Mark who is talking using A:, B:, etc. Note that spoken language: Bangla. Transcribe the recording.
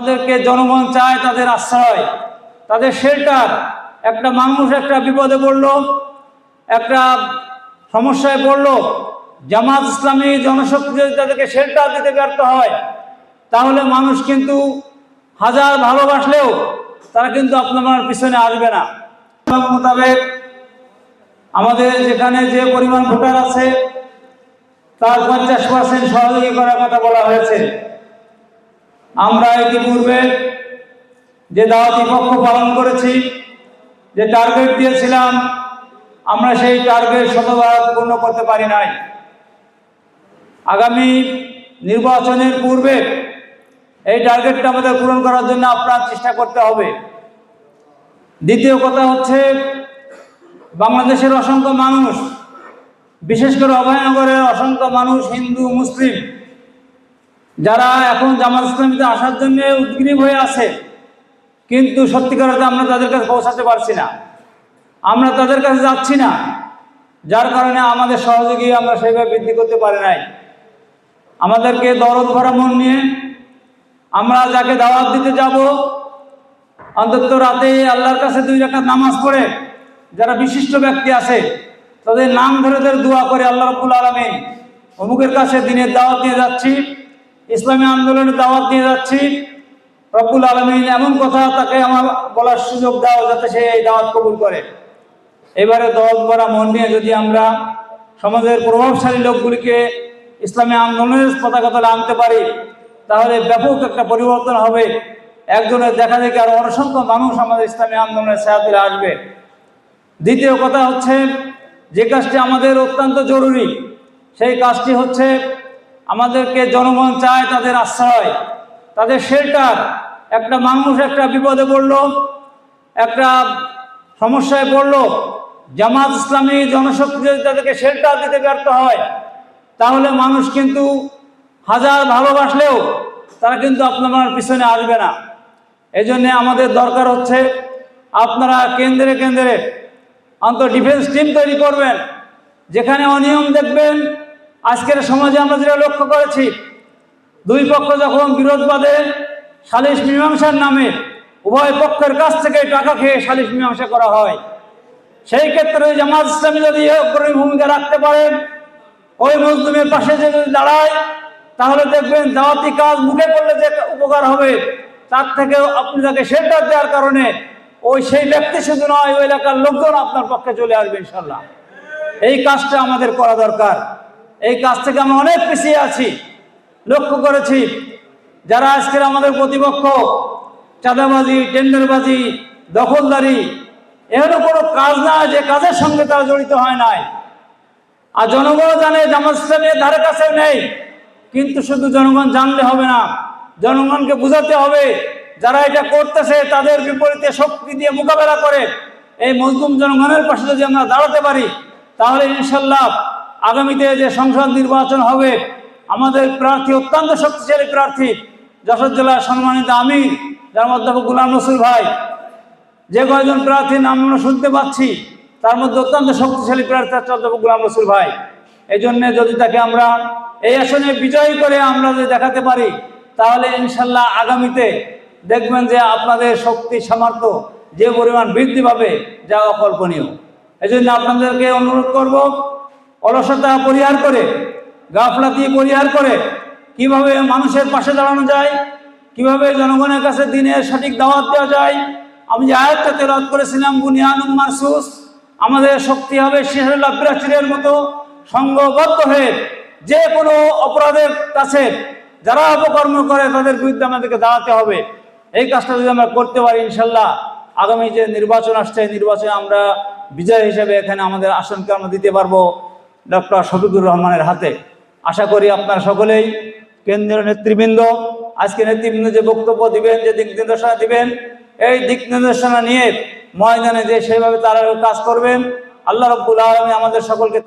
A: তাদেরকে জনগণ চায় তাদের আশ্রয়, তাদের শেল্টার। একটা মানুষ একটা বিপদে পড়ল, একটা সমস্যায় পড়ল, জামাত ইসলামী জনশক্তি যদি তাদেরকে শেল্টার দিতে ব্যর্থ হয়, তাহলে মানুষ কিন্তু হাজার ভালোবাসলেও তারা কিন্তু আপনার পিছনে আসবে না। মোতাবেক আমাদের যেখানে যে পরিমাণ ভোটার আছে, তার পঞ্চাশ পার্সেন্ট সহযোগী করার কথা বলা হয়েছে। আমরা ইতিপূর্বে যে দাওয়াতি পক্ষ পালন করেছি, যে টার্গেট দিয়েছিলাম, আমরা সেই টার্গেট শতভাগ পূর্ণ করতে পারি নাই। আগামী নির্বাচনের পূর্বে এই টার্গেটটা আমাদের পূরণ করার জন্য আপনার চেষ্টা করতে হবে। দ্বিতীয় কথা হচ্ছে, বাংলাদেশের অসংখ্য মানুষ, বিশেষ করে অভয়নগরের অসংখ্য মানুষ হিন্দু, মুসলিম যারা এখন জামাত ইসলামীতে আসার জন্য উদ্গ্রীব হয়ে আছে, কিন্তু সত্যিকার অর্থে আমরা তাদের কাছে পৌঁছাতে পারছি না। আমরা তাদের কাছে যাচ্ছি না, যার কারণে আমাদের সহযোগী আমরা সেইভাবে বৃদ্ধি করতে পারি নাই। আমাদেরকে দরদ ভরা মন নিয়ে আমরা যাকে দাওয়াত দিতে যাব, অন্তত রাতে আল্লাহর কাছে দুই রাকাত নামাজ পড়ে যারা বিশিষ্ট ব্যক্তি আছে, তাদের নাম ধরে ধরে দোয়া করে আল্লাহ রব্বুল আলমিন, অমুকের কাছে দিনের দাওয়াত নিয়ে যাচ্ছি। ইসলামী আন্দোলনের দাওয়াত নিয়ে যাচ্ছি। রব্বুল আলমিন এমন কথা তাকে আমার বলার সুযোগ দাও যাতে সে এই দাওয়াত কবুল করে। এবারে দল করা মন নিয়ে যদি আমরা সমাজের প্রভাবশালী লোকগুলিকে ইসলামী আন্দোলনের পতাকা তলে আনতে পারি, তাহলে ব্যাপক একটা পরিবর্তন হবে। একজনের দেখা দেখি আরও অসংখ্য মানুষ আমাদের ইসলামী আন্দোলনের সাহায্যে আসবে। দ্বিতীয় কথা হচ্ছে, যে কাজটি আমাদের অত্যন্ত জরুরি, সেই কাজটি হচ্ছে আমাদেরকে জনগণ চায় তাদের আশ্রয়, তাদের শেল্টার। একটা মানুষ একটা বিপদে পড়ল, একটা সমস্যায় পড়ল, জামাত ইসলামী জনশক্তি যদি তাদেরকে শেল্টার দিতে ব্যর্থ হয়, তাহলে মানুষ কিন্তু হাজার ভালোবাসলেও তারা কিন্তু আপনার পিছনে আসবে না। এই জন্যে আমাদের দরকার হচ্ছে আপনারা কেন্দ্রে কেন্দ্রে অন্তত ডিফেন্স টিম তৈরি করবেন, যেখানে অনিয়ম দেখবেন আজকের সমাজে আমরা যেটা লক্ষ্য করেছি, দুই পক্ষ যখন বিরোধ বাঁধে সালিশ মীমাংসার নামে উভয় পক্ষের কাছ থেকে টাকা খেয়ে সালিশ মীমাংসা করা হয়, সেই ক্ষেত্রে জামাত ইসলামী যদি অগ্রণী ভূমিকা রাখতে পারেন ওই মজলুমের পাশে যে যদি দাঁড়ায়, তাহলে দেখবেন দাওয়াতি কাজ মুখে করলে যে উপকার হবে, তার থেকে আপনি তাকে শেল্টার দেওয়ার কারণে ওই সেই ব্যক্তি শুধু নয়, ওই এলাকার লোকজন আপনার পক্ষে চলে আসবে ইনশাল্লাহ এই কাজটা আমাদের করা দরকার। এই কাজ থেকে আমি অনেক পিছিয়ে আছি। লক্ষ্য করেছি, যারা আজকের আমাদের প্রতিপক্ষ, চাঁদাবাজি, টেন্ডারবাজি, দখলদারি এমন কোনো কাজ না, যে কাজের সঙ্গে তারা জড়িত হয় নাই। আর জনগণ জানে জামাত ধারে কাছে নেই, কিন্তু শুধু জনগণ জানলে হবে না, জনগণকে বুঝাতে হবে, যারা এটা করতেছে, তাদের বিপরীতে শক্তি দিয়ে মোকাবেলা করে, এই মজলুম জনগণের পাশে যদি আমরা দাঁড়াতে পারি, তাহলে ইনশাল্লাহ আগামীতে যে সংসদ নির্বাচন হবে, আমাদের প্রার্থী, অত্যন্ত শক্তিশালী প্রার্থী, যশোর জেলার সম্মানিত আমির, যার মধ্যে গুলাম রসুল ভাই। যে কয়েকজন প্রার্থীর নাম আমরা শুনতে পাচ্ছি, তার মধ্যে অত্যন্ত শক্তিশালী প্রার্থী চন্দ্রবাবু গুলাম রসুল ভাই। এই জন্যে যদি তাকে আমরা এই আসনে বিজয়ী করে আমরা যদি দেখাতে পারি, তাহলে ইনশাল্লাহ আগামীতে দেখবেন যে আপনাদের শক্তি, সামর্থ্য যে পরিমাণ বৃদ্ধি পাবে, যা অকল্পনীয়। এই জন্য আপনাদেরকে অনুরোধ করব অলসতা পরিহার করে, গাফলাতি পরিহার করে, কীভাবে মানুষের পাশে দাঁড়ানো যায়, কীভাবে জনগণের কাছে দিনের সঠিক দাওয়াত দেওয়া যায়, আমি যে আয়াতটা তেলাওয়াত করেছিলাম বুনিয়ানুম মারসুস, আমাদের শক্তি হবে শিহরুল্লাহ প্রাচীরের মতো সংঘবদ্ধ হয়ে যে কোনো অপরাধের কাছে যারা অপকর্ম করে তাদের বিরুদ্ধে আমাদেরকে দাঁড়াতে হবে। এই কাজটা যদি আমরা করতে পারি, ইনশাল্লাহ আগামী যে নির্বাচন আসছে নির্বাচনে আমরা বিজয় হিসেবে এখানে আমাদের আসনকে আমরা দিতে পারব। ডক্টর শফিকুর রহমানের হাতে। আশা করি আপনারা সকলেই কেন্দ্রীয় নেতৃবৃন্দ, আজকে নেতৃবৃন্দ যে বক্তব্য দিবেন, যে দিক নির্দেশনা দিবেন, এই দিক নির্দেশনা নিয়ে ময়দানে যে সেইভাবে তারা কাজ করবেন। আল্লাহ রব্বুল আলমী আমাদের সকলকে